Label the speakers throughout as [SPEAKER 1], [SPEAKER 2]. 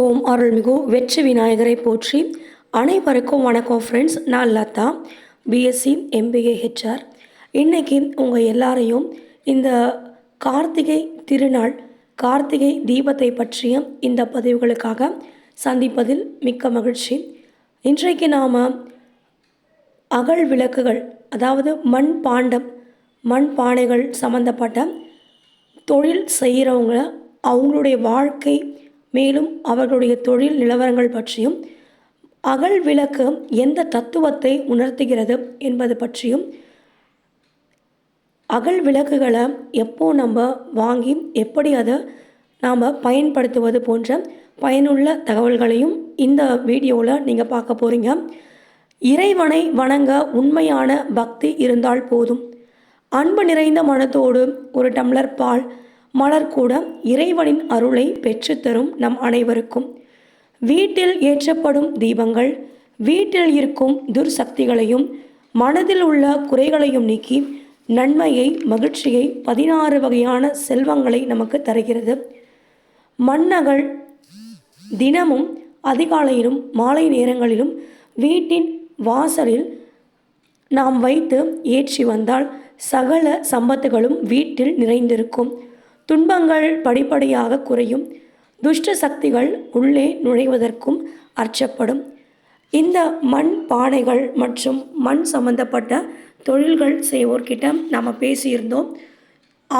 [SPEAKER 1] ஓம் அருள்மிகு வெற்றி விநாயகரை போற்றி அனைவருக்கும் வணக்கம் ஃப்ரெண்ட்ஸ் நான் லதா பிஎஸ்சி எம்பிஏ ஹெச்ஆர் இன்றைக்கி உங்கள் எல்லாரையும் இந்த கார்த்திகை திருநாள் கார்த்திகை தீபத்தை பற்றிய இந்த பதிவுகளுக்காக சந்திப்பதில் மிக்க மகிழ்ச்சி இன்றைக்கு நாம் அகல் விளக்குகள் அதாவது மண் பாண்டம் மண் பானைகள் சம்மந்தப்பட்ட தொழில் செய்கிறவங்க அவங்களுடைய வாழ்க்கை மேலும் அவர்களுடைய தொழில் நிலவரங்கள் பற்றியும் அகல் விளக்கு எந்த தத்துவத்தை உணர்த்துகிறது என்பது பற்றியும் அகல் விளக்குகளை எப்போ நம்ம வாங்கி எப்படி அதை நாம் பயன்படுத்துவது போன்ற பயனுள்ள தகவல்களையும் இந்த வீடியோவில் நீங்கள் பார்க்க போகிறீங்க இறைவனை வணங்க உண்மையான பக்தி இருந்தால் போதும் அன்பு நிறைந்த மனத்தோடு ஒரு டம்ளர் பால் மலர்கூடம் இறைவனின் அருளை பெற்றுத்தரும் நம் அனைவருக்கும் வீட்டில் ஏற்றப்படும் தீபங்கள் வீட்டில் இருக்கும் துர்சக்திகளையும் மனதில் உள்ள குறைகளையும் நீக்கி நன்மையை மகிழ்ச்சியை பதினாறு வகையான செல்வங்களை நமக்கு தருகிறது மன்னகள் தினமும் அதிகாலையிலும் மாலை நேரங்களிலும் வீட்டின் வாசலில் நாம் வைத்து ஏற்றி வந்தால் சகல சம்பத்துகளும் வீட்டில் நிறைந்திருக்கும் துன்பங்கள் படிப்படியாக குறையும் துஷ்ட சக்திகள் உள்ளே நுழைவதற்கும் அர்ச்சப்படும் இந்த மண் பானைகள் மற்றும் மண் சம்மந்தப்பட்ட தொழில்கள் செய்வோர்கிட்ட நாம் பேசியிருந்தோம்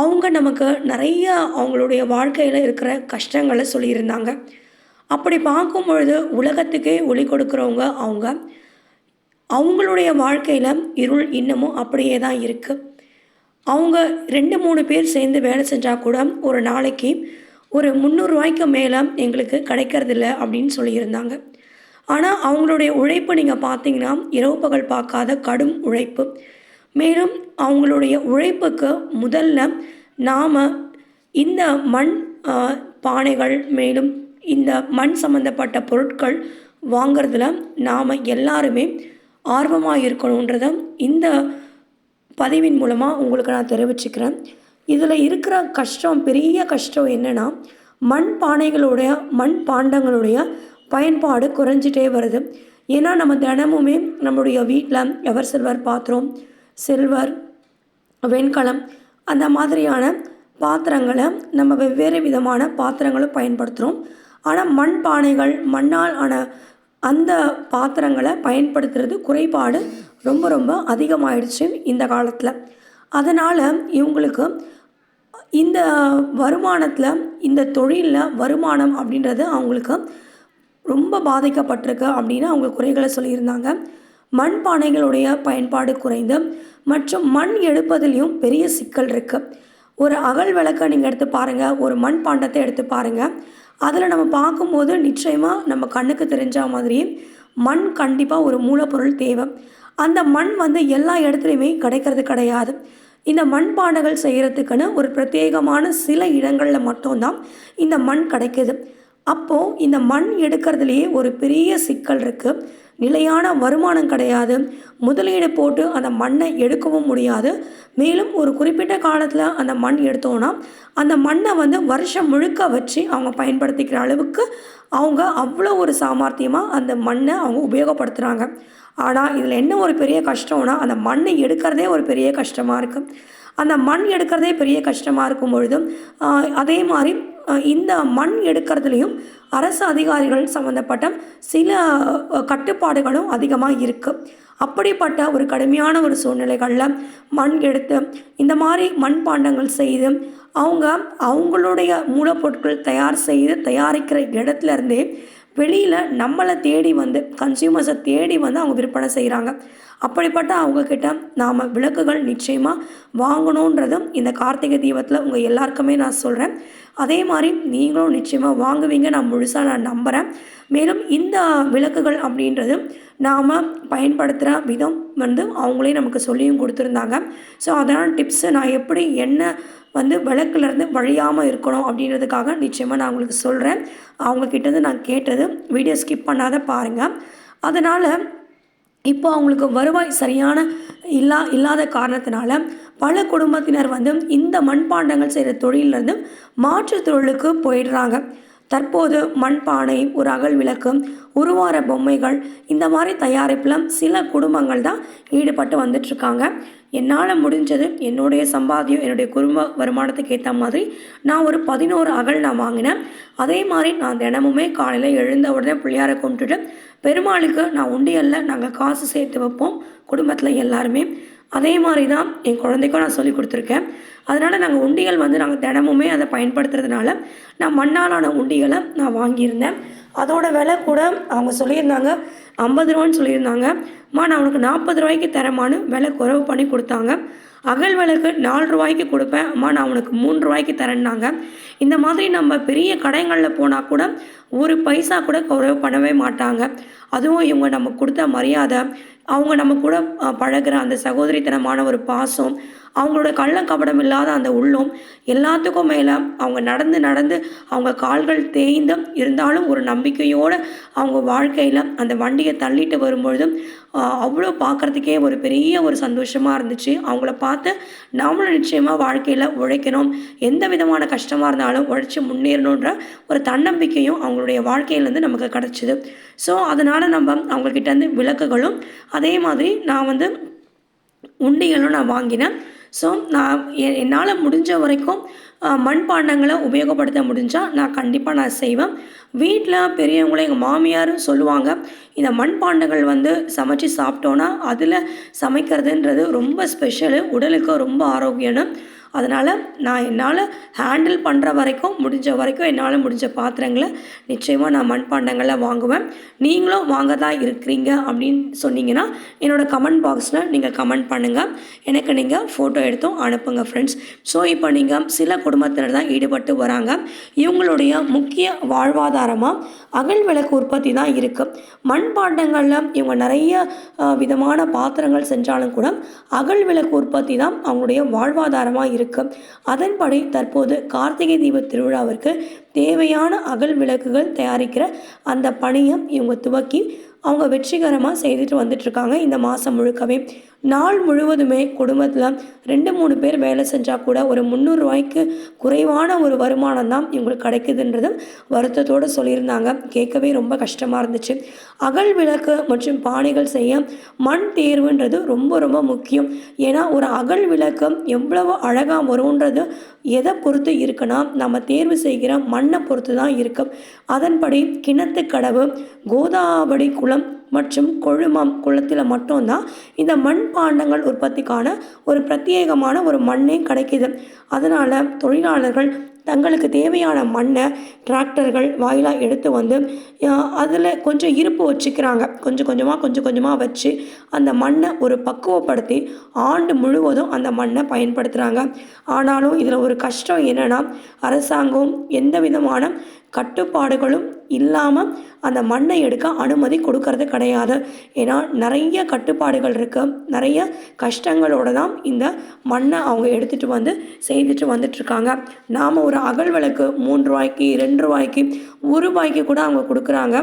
[SPEAKER 1] அவங்க நமக்கு நிறைய அவங்களுடைய வாழ்க்கையில் இருக்கிற கஷ்டங்களை சொல்லியிருந்தாங்க அப்படி பார்க்கும் பொழுது உலகத்துக்கே ஒளி கொடுக்குறவங்க அவங்க அவங்களுடைய வாழ்க்கையில் இருள் இன்னமும் அப்படியே தான் இருக்குது அவங்க ரெண்டு மூணு பேர் சேர்ந்து வேலை செஞ்சால் கூட ஒரு நாளைக்கு ஒரு முந்நூறுரூவாய்க்கு மேலே எங்களுக்கு கிடைக்கிறதில்ல அப்படின்னு சொல்லியிருந்தாங்க ஆனால் அவங்களுடைய உழைப்பு நீங்கள் பார்த்தீங்கன்னா இரவு பகல் பார்க்காத கடும் உழைப்பு மேலும் அவங்களுடைய உழைப்புக்கு முதல்ல நாம் இந்த மண் பானைகள் மேலும் இந்த மண் சம்மந்தப்பட்ட பொருட்கள் வாங்கிறதுல நாம் எல்லாருமே ஆர்வமாக இருக்கணுன்றத இந்த பதிவின் மூலமாக உங்களுக்கு நான் தெரிவிச்சுக்கிறேன் இதில் இருக்கிற கஷ்டம் பெரிய கஷ்டம் என்னென்னா மண் பானைகளுடைய மண் பாண்டங்களுடைய பயன்பாடு குறைஞ்சிட்டே வருது ஏன்னா நம்ம தினமுமே நம்மளுடைய வீட்டில் எவர் சில்வர் பாத்திரம் சில்வர் வெண்கலம் அந்த மாதிரியான பாத்திரங்களை நம்ம வெவ்வேறு விதமான பாத்திரங்களும் பயன்படுத்துகிறோம் ஆனால் மண் பானைகள் மண்ணால் ஆன அந்த பாத்திரங்களை பயன்படுத்துறது குறைபாடு ரொம்ப ரொம்ப அதிகமாகிடுச்சு இந்த காலத்தில் அதனால் இவங்களுக்கு இந்த வருமானத்தில் இந்த தொழிலில் வருமானம் அப்படின்றது அவங்களுக்கு ரொம்ப பாதிக்கப்பட்டிருக்கு அப்படின்னு அவங்க குறைகளை சொல்லியிருந்தாங்க மண் பானைகளுடைய பயன்பாடு குறைந்து மற்றும் மண் எடுப்பதிலையும் பெரிய சிக்கல் இருக்குது ஒரு அகல் விளக்கை நீங்கள் எடுத்து பாருங்கள் ஒரு மண் பாண்டத்தை எடுத்து பாருங்கள் அதில் நம்ம பார்க்கும்போது நிச்சயமாக நம்ம கண்ணுக்கு தெரிஞ்ச மாதிரி மண் கண்டிப்பாக ஒரு மூலப்பொருள் தேவை அந்த மண் வந்து எல்லா இடத்துலையுமே கிடைக்கிறது கிடையாது இந்த மண்பாண்டங்கள் செய்கிறதுக்குன்னு ஒரு பிரத்யேகமான சில இடங்களில் மட்டும்தான் இந்த மண் கிடைக்கிது அப்போது இந்த மண் எடுக்கிறதுலையே ஒரு பெரிய சிக்கல் இருக்குது நிலையான வருமானம் கிடையாது முதலீடு போட்டு அந்த மண்ணை எடுக்கவும் முடியாது மேலும் ஒரு குறிப்பிட்ட காலத்தில் அந்த மண் எடுத்தோன்னா அந்த மண்ணை வந்து வருஷம் முழுக்க வச்சு அவங்க பயன்படுத்திக்கிற அளவுக்கு அவங்க அவ்வளோ ஒரு சாமர்த்தியமாக அந்த மண்ணை அவங்க உபயோகப்படுத்துகிறாங்க ஆனால் இதில் என்ன ஒரு பெரிய கஷ்டம்னா அந்த மண்ணை எடுக்கிறதே ஒரு பெரிய கஷ்டமாக இருக்குது அந்த மண் எடுக்கிறதே பெரிய கஷ்டமாக இருக்கும் பொழுதும் அதே மாதிரி இந்த மண் எடுக்கிறதுலையும் அரசு அதிகாரிகள் சம்மந்தப்பட்ட சில கட்டுப்பாடுகளும் அதிகமாக இருக்குது அப்படிப்பட்ட ஒரு கடுமையான ஒரு சூழ்நிலைகளில் மண் எடுத்து இந்த மாதிரி மண்பாண்டங்கள் செய்து அவங்க அவங்களுடைய மூலப்பொருட்கள் தயார் செய்து தயாரிக்கிற இடத்துலேருந்தே வெளியில் நம்மளை தேடி வந்து கன்சியூமர்ஸை தேடி வந்து அவங்க விற்பனை செய்கிறாங்க அப்படிப்பட்ட அவங்கக்கிட்ட நாம் விளக்குகள் நிச்சயமாக வாங்கணுன்றதும் இந்த கார்த்திகை தீபத்தில் உங்கள் எல்லாருக்குமே நான் சொல்கிறேன் அதே மாதிரி நீங்களும் நிச்சயமாக வாங்குவீங்க நான் முழுசாக நான் நம்புகிறேன் மேலும் இந்த விளக்குகள் அப்படின்றது நாம் பயன்படுத்துகிற விதம் வந்து அவங்களே நமக்கு சொல்லியும் கொடுத்துருந்தாங்க ஸோ அதனால் டிப்ஸு நான் எப்படி என்ன வந்து விளக்குலேருந்து வழியாமல் இருக்கணும் அப்படின்றதுக்காக நிச்சயமாக நான் உங்களுக்கு சொல்கிறேன் அவங்கக்கிட்டேருந்து நான் கேட்டது வீடியோ ஸ்கிப் பண்ணாத பாருங்கள் அதனால் இப்போ அவங்களுக்கு வருவாய் சரியான இல்லா இல்லாத காரணத்தினால பல குடும்பத்தினர் வந்து இந்த மண்பாண்டங்கள் செய்கிற தொழிலிருந்து மாற்று தொழிலுக்கு போயிடுறாங்க தற்போது மண்பானை ஒரு அகல் விளக்கு உருவார பொம்மைகள் இந்த மாதிரி தயாரிப்பில் சில குடும்பங்கள் தான் ஈடுபட்டு வந்துட்டுருக்காங்க என்னால் முடிஞ்சது என்னுடைய சம்பாத்தியம் என்னுடைய குடும்ப வருமானத்துக்கு ஏற்ற மாதிரி நான் ஒரு பதினோரு அகல் நான் வாங்கினேன் அதே மாதிரி நான் தினமுமே காலையில் எழுந்த உடனே பிள்ளையாரை கும்பிட்டுட்டு பெருமாளுக்கு நான் உண்டியலில் நாங்கள் காசு சேர்த்து வைப்போம் குடும்பத்தில் எல்லாருமே அதே மாதிரி தான் என் குழந்தைக்கும் நான் சொல்லி கொடுத்துருக்கேன் அதனால் நாங்கள் உண்டிகள் வந்து நாங்கள் தினமுமே அதை பயன்படுத்துறதுனால நான் மண்ணாலான உண்டிகளை நான் வாங்கியிருந்தேன் அதோட விலை கூட அவங்க சொல்லியிருந்தாங்க ஐம்பது ரூபான்னு சொல்லியிருந்தாங்க மா நான் உனக்கு நாற்பது ரூபாய்க்கு தரமானு விலை குறைவு பண்ணி கொடுத்தாங்க அகல் விளக்கு நாலு ரூபாய்க்கு கொடுப்பேன் அம்மா நான் உனக்கு மூணு ரூபாய்க்கு தரேன்னாங்க இந்த மாதிரி நம்ம பெரிய கடைங்களில் போனால் கூட ஒரு பைசா கூட குறைவு பண்ணவே மாட்டாங்க அதுவும் இவங்க நம்ம கொடுத்த மரியாதை அவங்க நம்ம கூட பழகிற அந்த சகோதரித்தனமான ஒரு பாசம் அவங்களோட கபடம் இல்லாத அந்த உள்ளம் எல்லாத்துக்கும் மேலே அவங்க நடந்து நடந்து அவங்க கால்கள் தேய்ந்தும் இருந்தாலும் ஒரு நம்பிக்கையோடு அவங்க வாழ்க்கையில் அந்த வண்டியை தள்ளிட்டு வரும்பொழுதும் அவ்வளோ பார்க்குறதுக்கே ஒரு பெரிய ஒரு சந்தோஷமாக இருந்துச்சு அவங்கள பார்த்து நாமளும் நிச்சயமாக வாழ்க்கையில் உழைக்கணும் எந்த விதமான கஷ்டமாக இருந்தாலும் உழைச்சி முன்னேறணுன்ற ஒரு தன்னம்பிக்கையும் அவங்களுடைய வாழ்க்கையிலேருந்து நமக்கு கிடச்சிது ஸோ அதனால் நம்ம அவங்கக்கிட்டேருந்து விளக்குகளும் அதே மாதிரி நான் வந்து உண்டிகளும் நான் வாங்கினேன் ஸோ நான் என்னால் முடிஞ்ச வரைக்கும் மண்பாண்டங்களை உபயோகப்படுத்த முடிஞ்சால் நான் கண்டிப்பாக நான் செய்வேன் வீட்டில் பெரியவங்களும் எங்கள் மாமியாரும் சொல்லுவாங்க இந்த மண்பாண்டங்கள் வந்து சமைச்சு சாப்பிட்டோன்னா அதில் சமைக்கிறதுன்றது ரொம்ப ஸ்பெஷலு உடலுக்கு ரொம்ப ஆரோக்கியம்னு அதனால் நான் என்னால் ஹேண்டில் பண்ணுற வரைக்கும் முடிஞ்ச வரைக்கும் என்னால் முடிஞ்ச பாத்திரங்களை நிச்சயமாக நான் மண்பாண்டங்களை வாங்குவேன் நீங்களும் வாங்க தான் இருக்கிறீங்க அப்படின்னு சொன்னீங்கன்னா என்னோடய கமெண்ட் பாக்ஸில் நீங்கள் கமெண்ட் பண்ணுங்கள் எனக்கு நீங்கள் ஃபோட்டோ எடுத்தும் அனுப்புங்க ஃப்ரெண்ட்ஸ் ஸோ இப்போ நீங்கள் சில குடும்பத்தினர் தான் ஈடுபட்டு வராங்க இவங்களுடைய முக்கிய வாழ்வாதாரமாக அகல் விளக்கு உற்பத்தி தான் இருக்குது மண்பாண்டங்களில் இவங்க நிறைய விதமான பாத்திரங்கள் செஞ்சாலும் கூட அகல் விளக்கு உற்பத்தி தான் அவங்களுடைய வாழ்வாதாரமாக இருக்குது இருக்கும் அதன்படி தற்போது கார்த்திகை தீப திருவிழாவிற்கு தேவையான அகல் விளக்குகள் தயாரிக்கிற அந்த பணியை இவங்க துவக்கி அவங்க வெற்றிகரமாக செய்துட்டு வந்துட்டுருக்காங்க இந்த மாதம் முழுக்கவே நாள் முழுவதுமே குடும்பத்தில் ரெண்டு மூணு பேர் வேலை செஞ்சால் கூட ஒரு முந்நூறுரூவாய்க்கு குறைவான ஒரு வருமானம் தான் இவங்களுக்கு கிடைக்குதுன்றது வருத்தத்தோடு சொல்லியிருந்தாங்க கேட்கவே ரொம்ப கஷ்டமாக இருந்துச்சு அகல் விளக்கு மற்றும் பானைகள் செய்ய மண் தேர்வுன்றது ரொம்ப ரொம்ப முக்கியம் ஏன்னா ஒரு அகல் விளக்கு எவ்வளவு அழகாக வரும்ன்றது எதை பொறுத்து இருக்குன்னா நம்ம தேர்வு செய்கிற மண்ணை பொறுத்து தான் இருக்கும் அதன்படி கிணத்து கடவு கோதாவரி குளம் மற்றும் கொழுமம் குளத்தில் மட்டும்தான் இந்த மண் பாண்டங்கள் உற்பத்திக்கான ஒரு பிரத்யேகமான ஒரு மண்ணே கிடைக்கிது அதனால் தொழிலாளர்கள் தங்களுக்கு தேவையான மண்ணை டிராக்டர்கள் வாயிலாக எடுத்து வந்து அதில் கொஞ்சம் இருப்பு வச்சுக்கிறாங்க கொஞ்சம் கொஞ்சமாக கொஞ்சம் கொஞ்சமாக வச்சு அந்த மண்ணை ஒரு பக்குவப்படுத்தி ஆண்டு முழுவதும் அந்த மண்ணை பயன்படுத்துகிறாங்க ஆனாலும் இதில் ஒரு கஷ்டம் என்னென்னா அரசாங்கம் எந்த விதமான கட்டுப்பாடுகளும் இல்லாமல் அந்த மண்ணை எடுக்க அனுமதி கொடுக்கறது கிடையாது ஏன்னா நிறைய கட்டுப்பாடுகள் இருக்குது நிறைய கஷ்டங்களோடு தான் இந்த மண்ணை அவங்க எடுத்துகிட்டு வந்து செய்துட்டு வந்துட்டுருக்காங்க நாம் ஒரு அகல் விளக்கு மூன்று ரூபாய்க்கு ரெண்டு ரூபாய்க்கு ஒரு ரூபாய்க்கு கூட அவங்க கொடுக்குறாங்க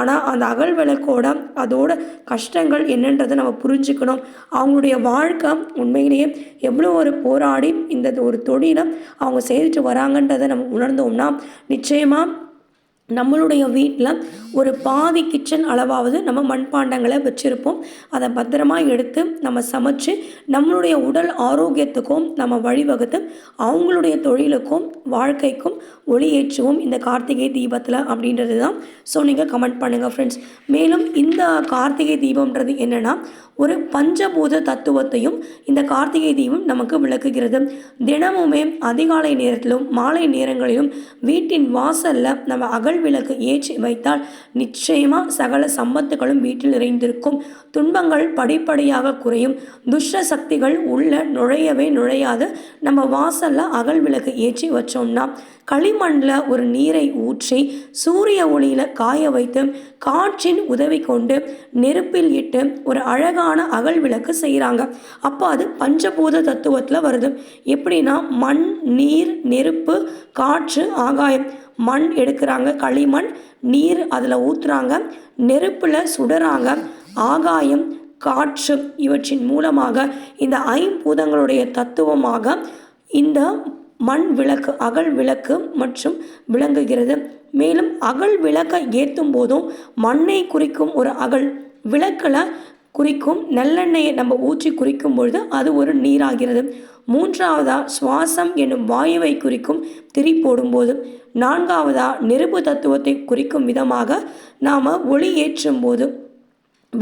[SPEAKER 1] ஆனால் அந்த அகல் விளக்கோட அதோட கஷ்டங்கள் என்னன்றதை நம்ம புரிஞ்சுக்கணும் அவங்களுடைய வாழ்க்கை உண்மையிலேயே எவ்வளோ ஒரு போராடி இந்த ஒரு தொழிலை அவங்க செய்துட்டு வராங்கன்றதை நம்ம உணர்ந்தோம்னா நிச்சயமாக நம்மளுடைய வீட்டில் ஒரு பாதி கிச்சன் அளவாவது நம்ம மண்பாண்டங்களை வச்சுருப்போம் அதை பத்திரமா எடுத்து நம்ம சமைச்சு நம்மளுடைய உடல் ஆரோக்கியத்துக்கும் நம்ம வழிவகுத்து அவங்களுடைய தொழிலுக்கும் வாழ்க்கைக்கும் ஒளியேற்றுவோம் இந்த கார்த்திகை தீபத்தில் அப்படின்றது தான் ஸோ நீங்கள் கமெண்ட் பண்ணுங்கள் ஃப்ரெண்ட்ஸ் மேலும் இந்த கார்த்திகை தீபம்ன்றது என்னென்னா ஒரு பஞ்சபூத தத்துவத்தையும் இந்த கார்த்திகை தீபம் நமக்கு விளக்குகிறது தினமுமே அதிகாலை நேரத்திலும் மாலை நேரங்களிலும் வீட்டின் வாசலில் நம்ம அகல் அகல் விளக்கு ஏற்றி வைத்தால் நிச்சயமாக சகல சம்பத்துகளும் வீட்டில் நிறைந்திருக்கும் துன்பங்கள் படிப்படியாக குறையும் துஷ்ட சக்திகள் உள்ள நுழையவே நுழையாது நம்ம வாசலில் அகல் விளக்கு ஏற்றி வச்சோம்னா களிமண்ணில் ஒரு நீரை ஊற்றி சூரிய ஒளியில் காய வைத்து காற்றின் உதவி கொண்டு நெருப்பில் இட்டு ஒரு அழகான அகல் விளக்கு செய்கிறாங்க அப்போ அது பஞ்சபூத தத்துவத்தில் வருது எப்படின்னா மண் நீர் நெருப்பு காற்று ஆகாயம் மண் எடுக்கிறாங்க களிமண் நீர் அதில் ஊற்றுறாங்க நெருப்பில் சுடுறாங்க ஆகாயம் காற்று இவற்றின் மூலமாக இந்த ஐம்பூதங்களுடைய தத்துவமாக இந்த மண் விளக்கு அகல் விளக்கு மற்றும் விளங்குகிறது மேலும் அகல் விளக்கை ஏற்றும் போதும் மண்ணை குறிக்கும் ஒரு அகல் விளக்கில் குறிக்கும் நல்லெண்ணெயை நம்ம ஊற்றி குறிக்கும் பொழுது அது ஒரு நீராகிறது மூன்றாவதா சுவாசம் என்னும் வாயுவை குறிக்கும் திரி போடும்போது நான்காவதா நெருப்பு தத்துவத்தை குறிக்கும் விதமாக நாம் ஒளி ஏற்றும் போது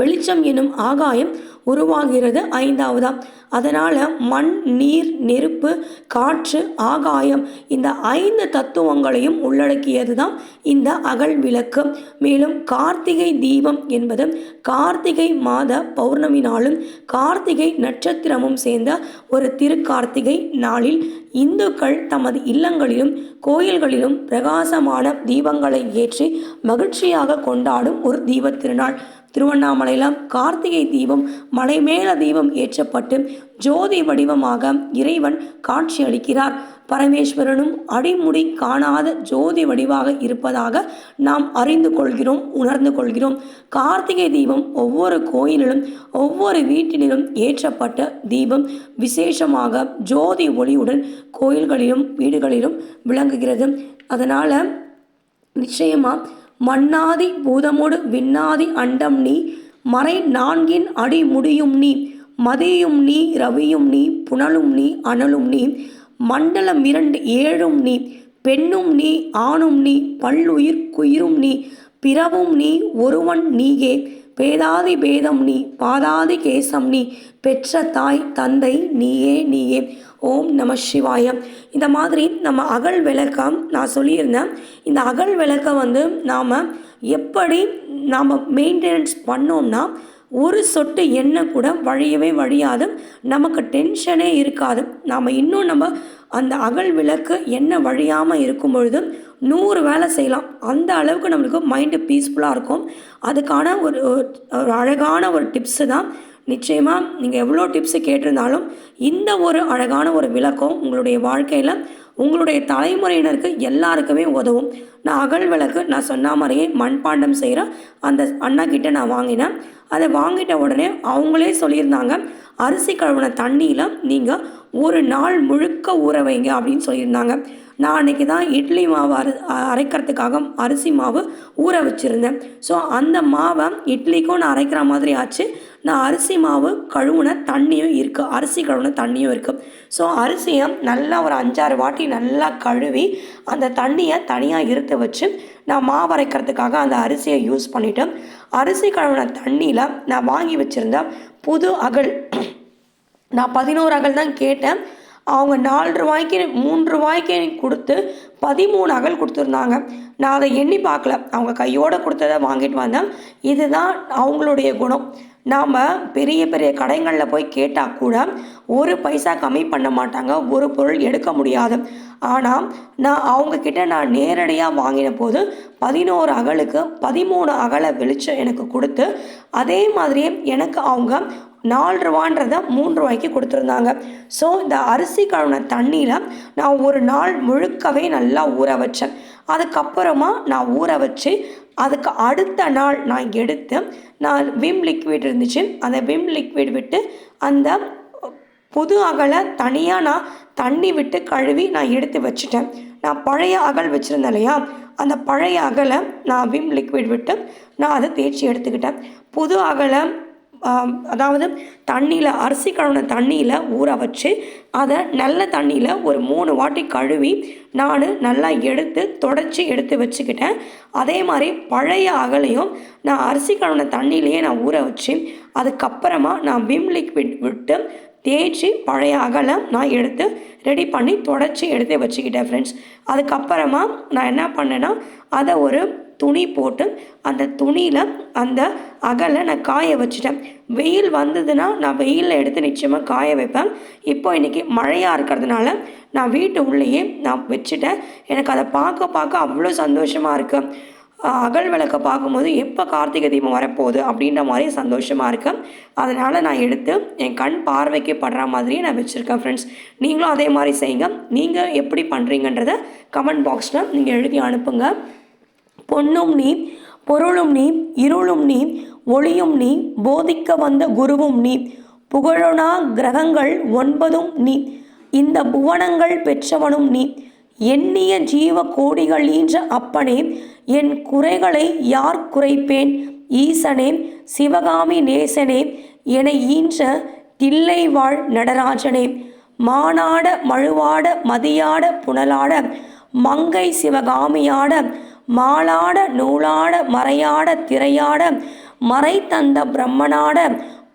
[SPEAKER 1] வெளிச்சம் என்னும் ஆகாயம் உருவாகிறது ஐந்தாவது அதனால் மண் நீர் நெருப்பு காற்று ஆகாயம் இந்த ஐந்து தத்துவங்களையும் உள்ளடக்கியது தான் இந்த அகல் விளக்கு மேலும் கார்த்திகை தீபம் என்பது கார்த்திகை மாத பௌர்ணமி நாளும் கார்த்திகை நட்சத்திரமும் சேர்ந்த ஒரு திருக்கார்த்திகை நாளில் இந்துக்கள் தமது இல்லங்களிலும் கோயில்களிலும் பிரகாசமான தீபங்களை ஏற்றி மகிழ்ச்சியாக கொண்டாடும் ஒரு தீபத் திருநாள் திருவண்ணாமலையில் கார்த்திகை தீபம் மலை மேல தீபம் ஏற்றப்பட்டு ஜோதி வடிவமாக இறைவன் காட்சி அளிக்கிறார் பரமேஸ்வரனும் அடிமுடி காணாத ஜோதி வடிவாக இருப்பதாக நாம் அறிந்து கொள்கிறோம் உணர்ந்து கொள்கிறோம் கார்த்திகை தீபம் ஒவ்வொரு கோயிலிலும் ஒவ்வொரு வீட்டிலும் ஏற்றப்பட்ட தீபம் விசேஷமாக ஜோதி ஒளியுடன் கோயில்களிலும் வீடுகளிலும் விளங்குகிறது அதனால் நிச்சயமாக மண்ணாதி பூதமோடு விண்ணாதி அண்டம் நீ மறை நான்கின் அடி முடியும் நீ மதியும் நீ ரவியும் நீ புனலும் நீ அனலும் நீ மண்டலம் இரண்டு ஏழும் நீ பெண்ணும் நீ ஆணும் நீ பல்லுயிர் குயிரும் நீ பிறவும் நீ ஒருவன் நீயே பேதாதி பேதம் நீ பாதாதி கேசம் நீ பெற்ற தாய் தந்தை நீயே நீயே ஓம் நம சிவாயம் இந்த மாதிரி நம்ம அகல் விளக்கம் நான் சொல்லியிருந்தேன் இந்த அகல் விளக்கம் வந்து நாம் எப்படி நாம் மெயின்டெனன்ஸ் பண்ணோம்னா ஒரு சொட்டு எண்ணெய் கூட வழியவே வழியாது நமக்கு டென்ஷனே இருக்காது நாம் இன்னும் நம்ம அந்த அகல் விளக்கு எண்ணெய் வழியாமல் இருக்கும் பொழுது நூறு வேலை செய்யலாம் அந்த அளவுக்கு நம்மளுக்கு மைண்டு பீஸ்ஃபுல்லாக இருக்கும் அதுக்கான ஒரு அழகான ஒரு டிப்ஸு தான் நிச்சயமாக நீங்கள் எவ்வளோ டிப்ஸு கேட்டிருந்தாலும் இந்த ஒரு அழகான ஒரு விளக்கம் உங்களுடைய வாழ்க்கையில் உங்களுடைய தலைமுறையினருக்கு எல்லாருக்குமே உதவும் நான் அகல் விளக்கு நான் சொன்ன மாதிரியே மண்பாண்டம் செய்கிற அந்த அண்ணா கிட்டே நான் வாங்கினேன் அதை வாங்கிட்ட உடனே அவங்களே சொல்லியிருந்தாங்க அரிசி கழுவின தண்ணியில் நீங்கள் ஒரு நாள் முழுக்க ஊற வைங்க அப்படின்னு சொல்லியிருந்தாங்க நான் அன்றைக்கி தான் இட்லி மாவு அரை அரைக்கிறதுக்காக அரிசி மாவு ஊற வச்சுருந்தேன் ஸோ அந்த மாவை இட்லிக்கும் நான் அரைக்கிற மாதிரி ஆச்சு இந்த அரிசி மாவு கழுவுன தண்ணியும் இருக்குது அரிசி கழுவுன தண்ணியும் இருக்குது ஸோ அரிசியை நல்லா ஒரு அஞ்சாறு வாட்டி நல்லா கழுவி அந்த தண்ணியை தனியாக இருத்து வச்சு நான் மாவரைக்கிறதுக்காக அந்த அரிசியை யூஸ் பண்ணிவிட்டு அரிசி கழுவின தண்ணியில் நான் வாங்கி வச்சுருந்த புது அகல் நான் பதினோரு அகல் தான் கேட்டேன் அவங்க நாலு ரூபாய்க்கு மூன்று ரூபாய்க்கு கொடுத்து பதிமூணு அகல் கொடுத்துருந்தாங்க நான் அதை எண்ணி பார்க்கல அவங்க கையோடு கொடுத்ததை வாங்கிட்டு வந்தேன் இதுதான் அவங்களுடைய குணம் நாம் பெரிய பெரிய கடைகளில் போய் கேட்டால் கூட ஒரு பைசா கம்மி பண்ண மாட்டாங்க ஒரு பொருள் எடுக்க முடியாது ஆனால் நான் அவங்கக்கிட்ட நான் நேரடியாக வாங்கின போது பதினோரு அகலுக்கு பதிமூணு அகலை வெளிச்சம் எனக்கு கொடுத்து அதே மாதிரியே எனக்கு அவங்க நாலு ரூபான்றத மூணு ரூபாய்க்கு கொடுத்துருந்தாங்க ஸோ இந்த அரிசி கழுவின தண்ணியில் நான் ஒரு நாள் முழுக்கவே நல்லா ஊற வச்சேன் அதுக்கப்புறமா நான் ஊற வச்சு அதுக்கு அடுத்த நாள் நான் எடுத்து நான் விம் லிக்விட் இருந்துச்சு அந்த விம் லிக்விட் விட்டு அந்த புது அகலை தனியாக நான் தண்ணி விட்டு கழுவி நான் எடுத்து வச்சுட்டேன் நான் பழைய அகல் வச்சுருந்தேன் இல்லையா அந்த பழைய அகலை நான் விம் லிக்விட் விட்டு நான் அதை தேய்ச்சி எடுத்துக்கிட்டேன் புது அகலை அதாவது தண்ணியில் அரிசி கழுவின தண்ணியில் ஊற வச்சு அதை நல்ல தண்ணியில் ஒரு மூணு வாட்டி கழுவி நான் நல்லா எடுத்து தொடச்சி எடுத்து வச்சுக்கிட்டேன் அதே மாதிரி பழைய அகலையும் நான் அரிசி கழுவின தண்ணியிலையே நான் ஊற வச்சு அதுக்கப்புறமா நான் விம் லிக்விட் விட்டு தேய்ச்சி பழைய அகலை நான் எடுத்து ரெடி பண்ணி தொடச்சி எடுத்து வச்சுக்கிட்டேன் ஃப்ரெண்ட்ஸ் அதுக்கப்புறமா நான் என்ன பண்ணேன்னா அதை ஒரு துணி போட்டு அந்த துணியில் அந்த அகலை நான் காய வச்சுட்டேன் வெயில் வந்ததுன்னா நான் வெயிலில் எடுத்து நிச்சயமாக காய வைப்பேன் இப்போ இன்றைக்கி மழையாக இருக்கிறதுனால நான் வீட்டு உள்ளேயே நான் வச்சுட்டேன் எனக்கு அதை பார்க்க பார்க்க அவ்வளோ சந்தோஷமாக இருக்குது அகல் விளக்கை பார்க்கும்போது எப்போ கார்த்திகை தீபம் வரப்போகுது அப்படின்ற மாதிரி சந்தோஷமாக இருக்கும் அதனால் நான் எடுத்து என் கண் பார்வைக்கு படுற மாதிரி நான் வச்சுருக்கேன் ஃப்ரெண்ட்ஸ் நீங்களும் அதே மாதிரி செய்யுங்க நீங்கள் எப்படி பண்ணுறீங்கன்றத கமெண்ட் பாக்ஸில் நீங்கள் எழுதி அனுப்புங்கள் பொன்னும் நீ பொருளும் நீ இருளும் நீ ஒளியும் நீ போதிக்க வந்த குருவும் நீ புகழொனா கிரகங்கள் ஒன்பதும் நீ இந்த புவனங்கள் பெற்றவனும் நீ எண்ணிய ஜீவ கோடிகள் ஈன்ற அப்பனே என் குறைகளை யார் குறைப்பேன் ஈசனே சிவகாமி நேசனே என ஈன்ற தில்லை வாழ் நடராஜனே மானாட மழுவாட மதியாட புனலாட மங்கை சிவகாமியாட மாலாட நூலாட மறையாட திரையாட மறை தந்த பிரம்மனாட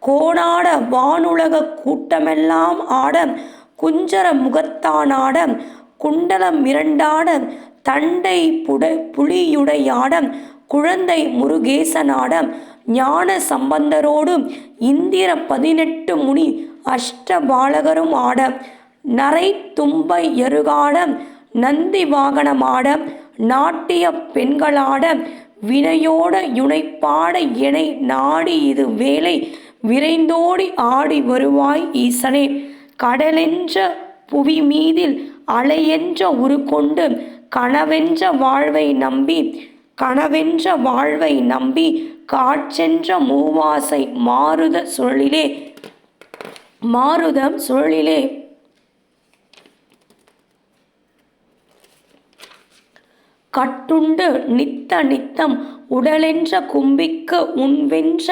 [SPEAKER 1] கோணாட வானுலக கூட்டமெல்லாம் ஆட குஞ்சர முகத்தானாட குண்டலம் இரண்டாட தண்டை புட புலியுடையாட குழந்தை முருகேசனாட ஞான சம்பந்தரோடு இந்திர பதினெட்டு முனி அஷ்டபாலகரும் ஆட நரை தும்பை எருகாட நந்தி வாகனமாட நாட்டிய பெண்களாட வினையோட யுனைப்பாட எனை நாடி இது வேலை விரைந்தோடி ஆடி வருவாய் ஈசனே கடலென்ற புவி மீதில் அலையென்ற உரு கொண்டு கனவென்ற வாழ்வை நம்பி கனவென்ற வாழ்வை நம்பி காற்றென்ற மூவாசை மாறுத சுழலிலே மாறுதம் சுழலிலே கட்டுண்டு நித்த நித்தம் உடலென்ற கும்பிக்கு உண்வென்ற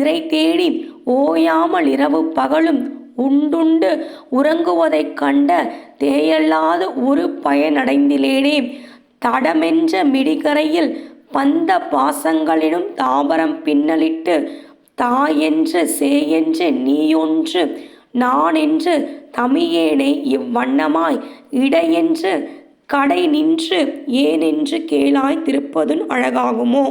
[SPEAKER 1] இறை தேடி ஓயாமல் இரவு பகலும் உண்டுண்டு உறங்குவதைக் கண்ட தேயல்லாத ஒரு பயனடைந்திலேனே தடமென்ற மிடிகரையில் பந்த பாசங்களிலும் தாமரம் பின்னலிட்டு தாயென்று சேயென்று நீயொன்று நான் என்று தமியேனே இவ்வண்ணமாய் இடையென்று கடை நின்று ஏனென்று கேளாய் திருப்பதுன் அழகாகுமோ